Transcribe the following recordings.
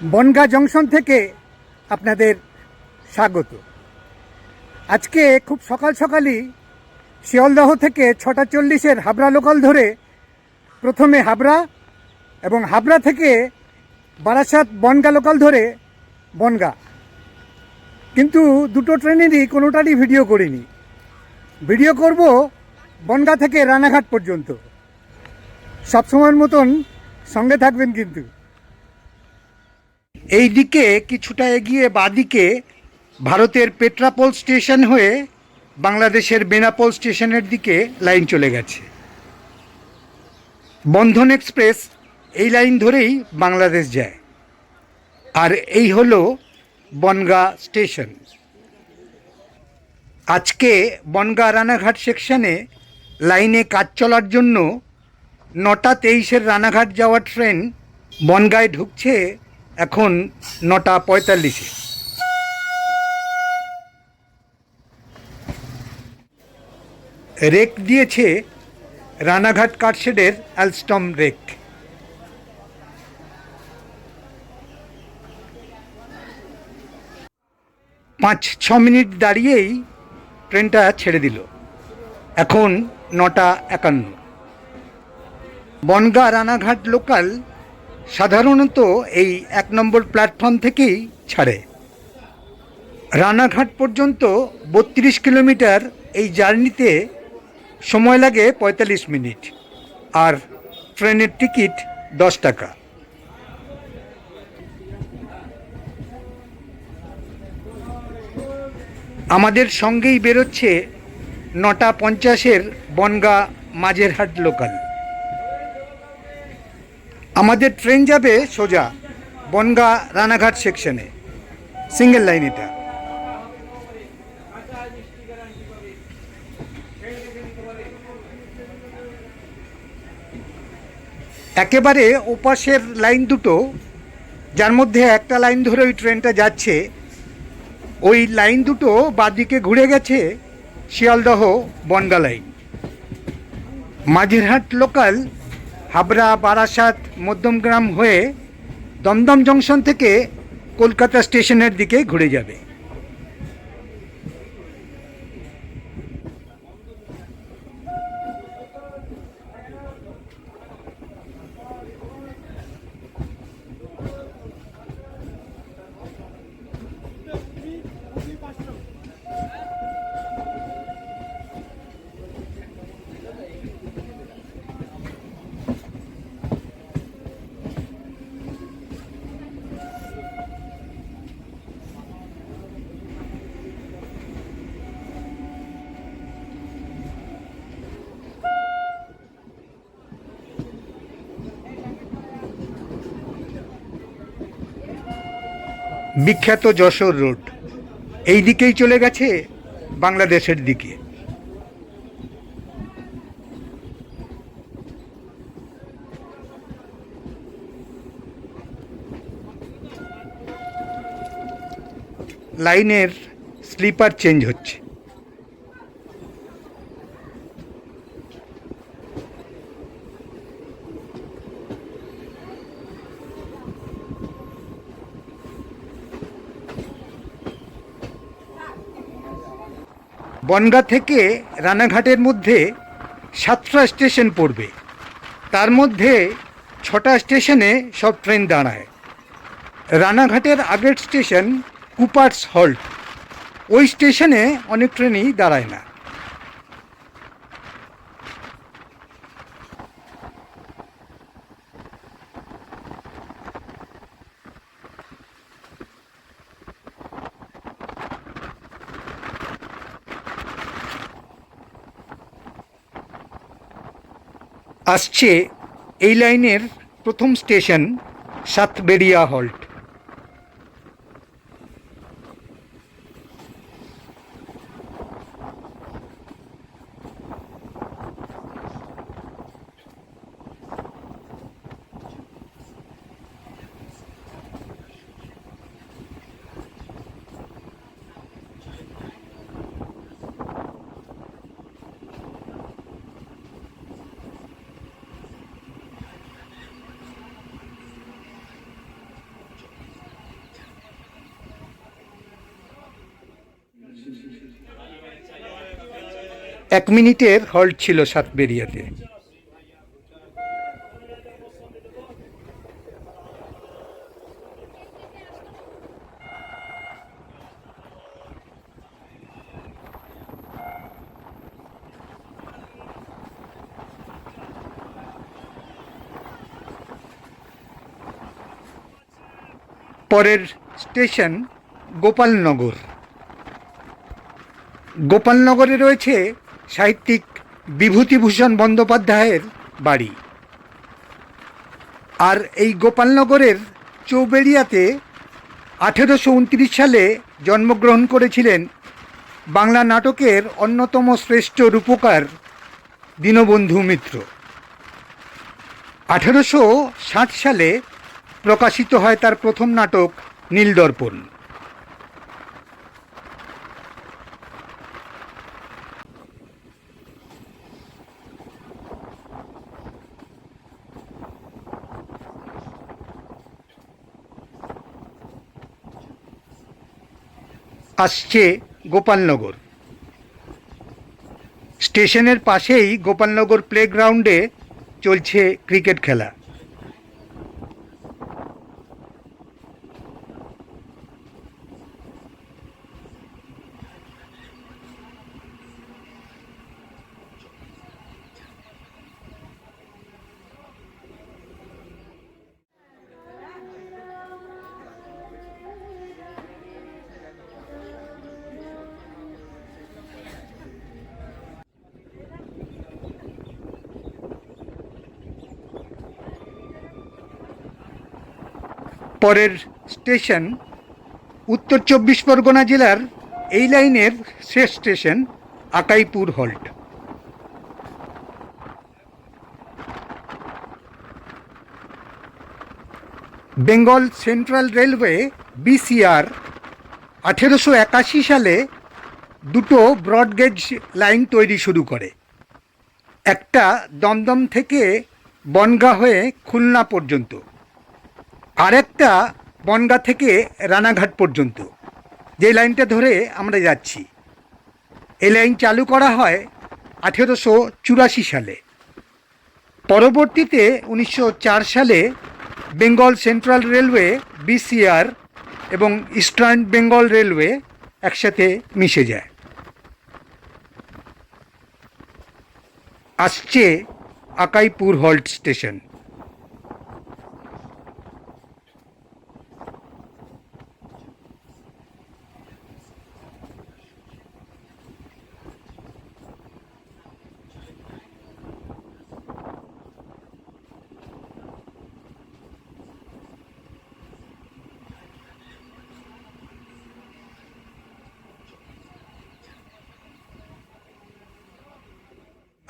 Bongaon junction থেকে আপনাদের স্বাগত। আজকে খুব সকাল সকালই শিয়ালদহ থেকে ছটা চল্লিশের হাবড়া লোকাল ধরে প্রথমে হাবড়া এবং হাবড়া থেকে বারাসাত বনগা লোকাল ধরে বনগা। কিন্তু দুটো ট্রেনেরই কোনোটারই ভিডিও করিনি। ভিডিও করব বনগা থেকে রানাঘাট পর্যন্ত। সবসময়ের মতন সঙ্গে থাকবেন কিন্তু। এই দিকে কিছুটা এগিয়ে বাদিকে ভারতের পেট্রাপোল স্টেশন হয়ে বাংলাদেশের বেনাপোল স্টেশনের দিকে লাইন চলে গেছে। বন্ধন এক্সপ্রেস এই লাইন ধরেই বাংলাদেশ যায়। আর এই হলো বনগা স্টেশন। আজকে বনগা রানাঘাট সেকশনে লাইনে কাজ চলার জন্য নটা তেইশের রানাঘাট যাওয়ার ট্রেন বনগায় ঢুকছে এখন নটা পঁয়তাল্লিশে। রেক দিয়েছে রানাঘাট কারশেডের অ্যালস্টম রেক। পাঁচ, ছ মিনিট দাঁড়িয়েই ট্রেনটা ছেড়ে দিল। এখন নটা একান্ন। বনগা রানাঘাট লোকাল সাধারণত এই এক নম্বর প্ল্যাটফর্ম থেকেই ছাড়ে। রানাঘাট পর্যন্ত বত্রিশ কিলোমিটার এই জার্নিতে সময় লাগে পঁয়তাল্লিশ মিনিট, আর ট্রেনের টিকিট দশ টাকা। আমাদের সঙ্গেই বেরোচ্ছে নটা পঞ্চাশের বনগা মাঝেরহাট লোকাল। আমাদের ট্রেন যাবে সোজা বনগা রানাঘাট সেকশনে, সিঙ্গেল লাইন এটা। একেবারে ওপাশের লাইন দুটো, যার মধ্যে একটা লাইন ধরে ওই ট্রেনটা যাচ্ছে, ওই লাইন দুটো বাদিকে ঘুরে গেছে শিয়ালদহ বনগা লাইন। মাঝেরহাট লোকাল হাবড়া বারাসাত মধ্যমগ্রাম হয়ে দমদম জংশন থেকে কলকাতা স্টেশনের দিকে ঘুরে যাবে। বিখ্যাত যশোর রোড। এই দিকেই চলে গেছে বাংলাদেশের দিকে। লাইনের স্লিপার চেঞ্জ হচ্ছে। বনগা থেকে রানাঘাটের মধ্যে সাতটা স্টেশন পড়বে। তার মধ্যে ছটা স্টেশনে সব ট্রেন দাঁড়ায়। রানাঘাটের আগের স্টেশন কুপার্স হল্ট। ওই স্টেশনে অনেক ট্রেনই দাঁড়ায় না। আসছে এই লাইনের প্রথম স্টেশন সাতবেড়িয়া হল্ট এক মিনিটের হল্ট ছিল সাত সাতবেরিয়াতে পরের স্টেশন গোপালনগর। গোপালনগরে রয়েছে সাহিত্যিক বিভূতিভূষণ বন্দ্যোপাধ্যায়ের বাড়ি। আর এই গোপালনগরের চৌবেড়িয়াতে আঠেরোশো উনত্রিশ সালে জন্মগ্রহণ করেছিলেন বাংলা নাটকের অন্যতম শ্রেষ্ঠ রূপকার দীনবন্ধু মিত্র। আঠেরোশো ষাট সালে প্রকাশিত হয় তার প্রথম নাটক নীলদর্পণ। আসছে গোপালনগর। স্টেশনের পাশেই গোপালনগর প্লেগ্রাউন্ডে চলছে ক্রিকেট খেলা। পরের স্টেশন, উত্তর চব্বিশ পরগনা জেলার এই লাইনের শেষ station Akaipur halt. Bengal Central Railway, BCR, আঠেরোশো একাশি সালে দুটো ব্রডগেজ লাইন তৈরি শুরু করে। একটা দমদম থেকে বনগা হয়ে খুলনা পর্যন্ত। আরেকটা বনগা থেকে রানাঘাট পর্যন্ত। যে লাইনটা ধরে আমরা যাচ্ছি। এই লাইন চালু করা হয় আঠেরোশো চুরাশি সালে। পরবর্তীতে উনিশশো চার সালে বেঙ্গল সেন্ট্রাল রেলওয়ে, বিসিআর এবং ইস্টার্ন বেঙ্গল রেলওয়ে একসাথে মিশে যায়। আসছে আকাইপুর হল্ট স্টেশন।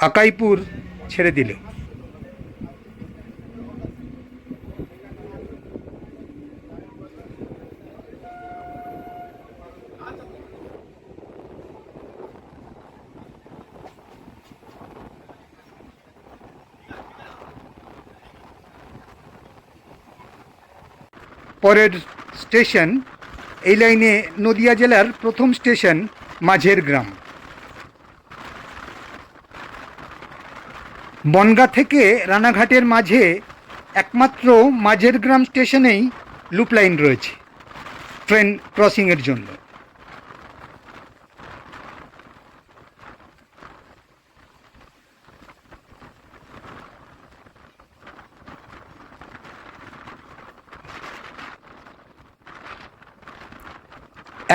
আকাইপুর ছেড়ে দিল। পরের স্টেশন এই লাইনে নদিয়া জেলার প্রথম স্টেশন মাঝের গ্রাম। বনগা থেকে রানাঘাটের মাঝে একমাত্র মাঝের গ্রাম স্টেশনেই লুপ লাইন রয়েছে, ট্রেন ক্রসিংয়ের জন্য।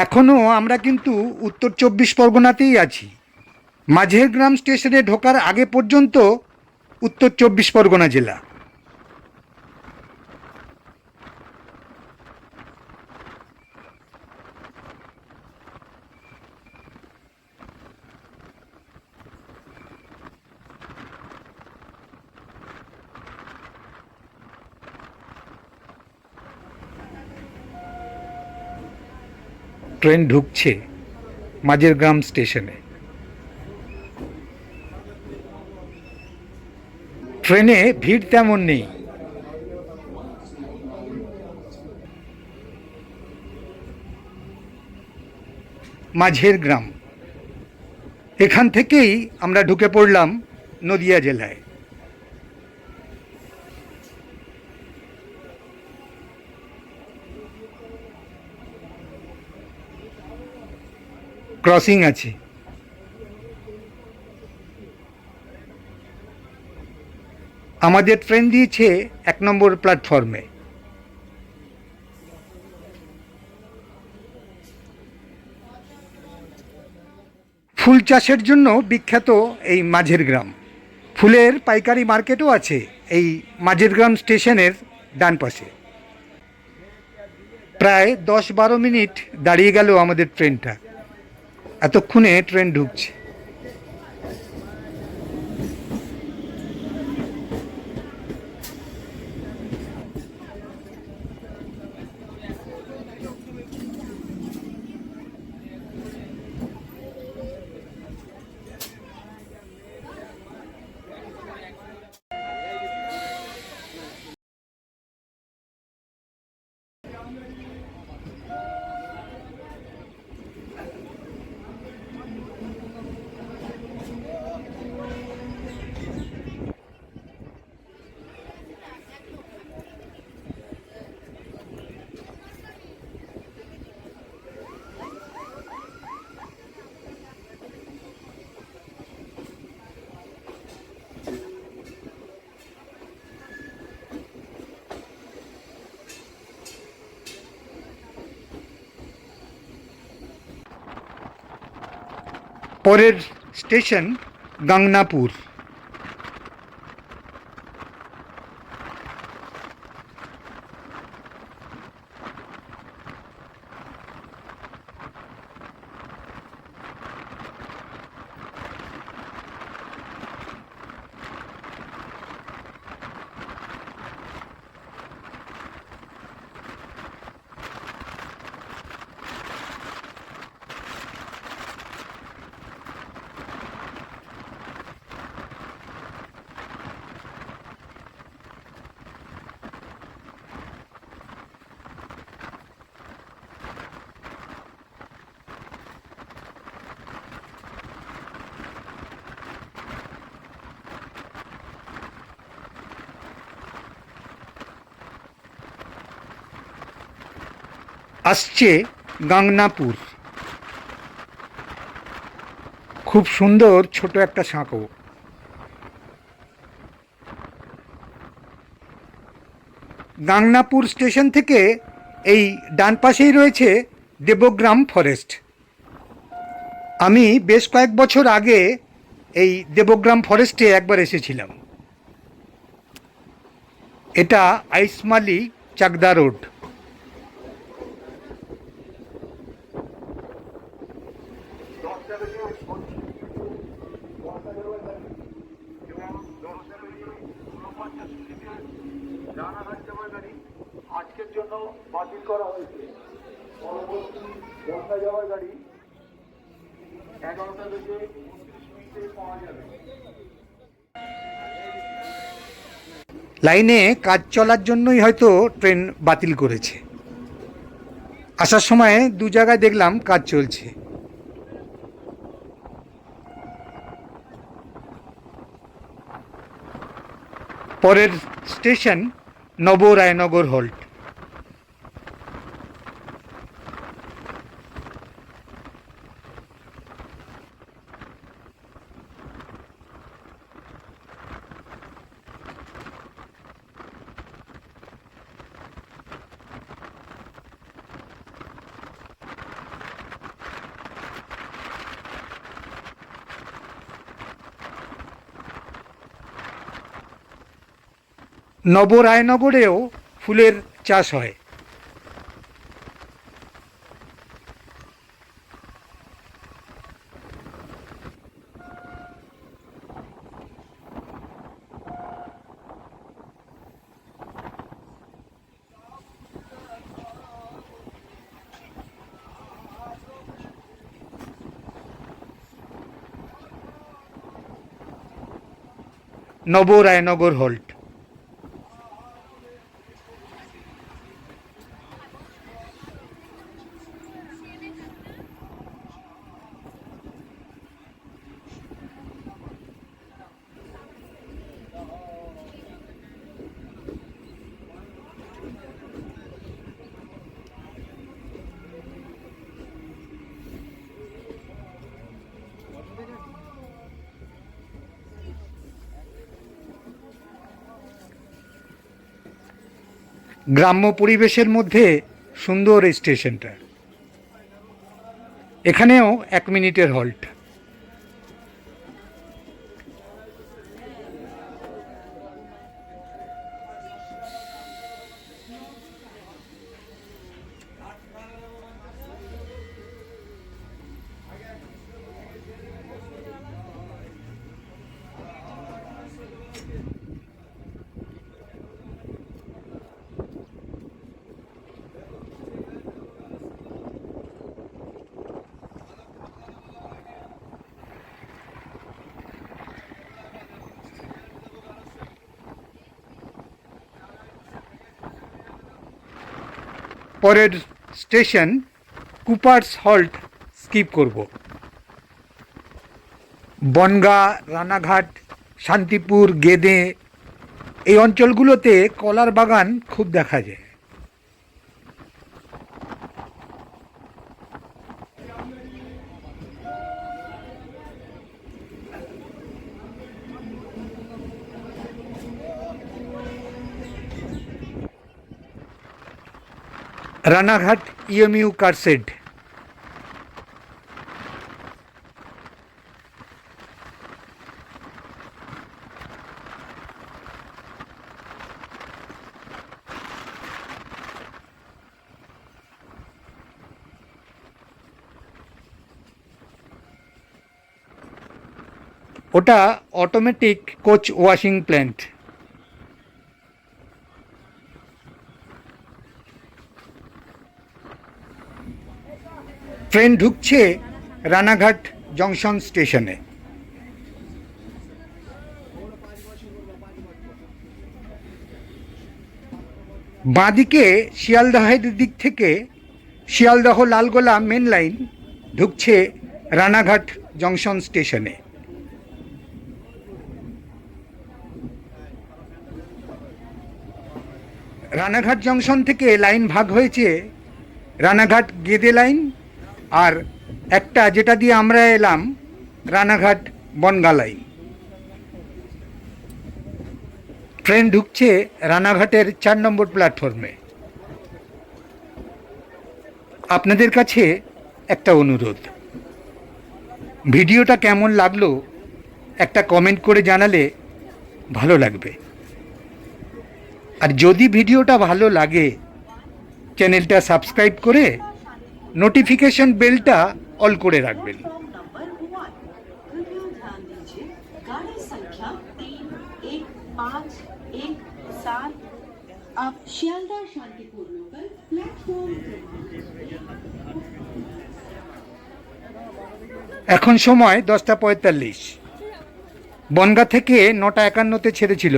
এখনও আমরা কিন্তু উত্তর চব্বিশ পরগনাতেই আছি। মাঝের গ্রাম স্টেশনে ঢোকার আগে পর্যন্ত উত্তর চব্বিশ পরগনা জেলা। ট্রেন ঢুকছে মাঝের গ্রাম স্টেশনে। ট্রেনে ভিড় তেমন নেই। মাঝের গ্রাম। এখান থেকেই আমরা ঢুকে পড়লাম নদিয়া জেলায়। ক্রসিং আছে। আমাদের ট্রেন দিয়েছে এক নম্বর প্ল্যাটফর্মে ফুল চাষের জন্য বিখ্যাত এই মাঝের গ্রাম। ফুলের পাইকারি মার্কেটও আছে এই মাঝের গ্রাম স্টেশনের ডান পাশে। প্রায় দশ বারো মিনিট দাঁড়িয়ে গেল আমাদের ট্রেনটা এতক্ষণে ট্রেন ঢুকছে। পরের স্টেশন গাংনাপুর আসছে গাংনাপুর। খুব সুন্দর ছোট একটা সাঁকো। গাংনাপুর স্টেশন থেকে এই ডান পাশেই রয়েছে দেবগ্রাম ফরেস্ট। আমি বেশ কয়েক বছর আগে এই দেবগ্রাম ফরেস্টে একবার এসেছিলাম। এটা আইসমালি চাকদা রোড রানাঘাট যাওয়ার গাড়ি আজকের জন্য বাতিল করা হয়েছে। পরবর্তী বনগা যাওয়ার গাড়ি এগারোটা থেকে পাওয়া যাবে। লাইনে কাজ চলার জন্যই হয়তো ট্রেন বাতিল করেছে। আসার সময় দু জায়গায় দেখলাম কাজ চলছে। পরের স্টেশন নবরায়নগর হল্ট। নবরায়নগরেও ফুলের চাষ হয়। নবরায়নগর হল্ট। গ্রাম্য পরিবেশের মধ্যে সুন্দর স্টেশনটা। এখানেও এক মিনিটের হল্ট। পরের স্টেশন কুপার্স হল্ট স্কিপ করব। বনগা, রানাঘাট, শান্তিপুর, গেদে, এই অঞ্চলগুলোতে কলার বাগান খুব দেখা যায়। রানাঘাট ইএমইউ কারসেড ওটা automatic coach washing plant train ঢুকছে রানাঘাট জংশন স্টেশনে। বাঁদিকে শিয়ালদহের দিক থেকে শিয়ালদহ লালগোলা মেন লাইন ঢুকছে রানাঘাট জংশন স্টেশনে। রানাঘাট জংশন থেকে লাইন ভাগ হয়েছে রানাঘাট গেদে লাইন আর একটা যেটা দিয়ে আমরা এলাম, রানাঘাট বনগা লাইন ট্রেন ঢুকছে রানাঘাটের চার নম্বর প্ল্যাটফর্মে। আপনাদের কাছে একটা অনুরোধ। ভিডিওটা কেমন লাগল, একটা কমেন্ট করে জানালে ভালো লাগবে। আর যদি ভিডিওটা ভালো লাগে, চ্যানেলটা সাবস্ক্রাইব করে নোটিফিকেশন বেলটা অল করে রাখবেন। এখন সময় দশটা পঁয়তাল্লিশ। বনগা থেকে নটা একান্নতে ছেড়েছিল।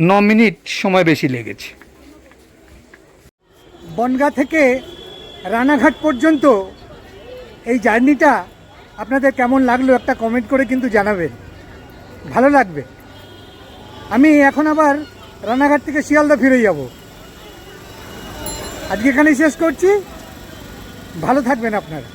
ন মিনিট সময় বেশি লেগেছে। বনগা থেকে রানাঘাট পর্যন্ত এই জার্নিটা আপনাদের কেমন লাগল একটা কমেন্ট করে কিন্তু জানাবেন। ভালো লাগবে। আমি এখন আবার রানাঘাট থেকে শিয়ালদা ফিরে যাব। আজকে এখানেই শেষ করছি। ভালো থাকবেন আপনারা।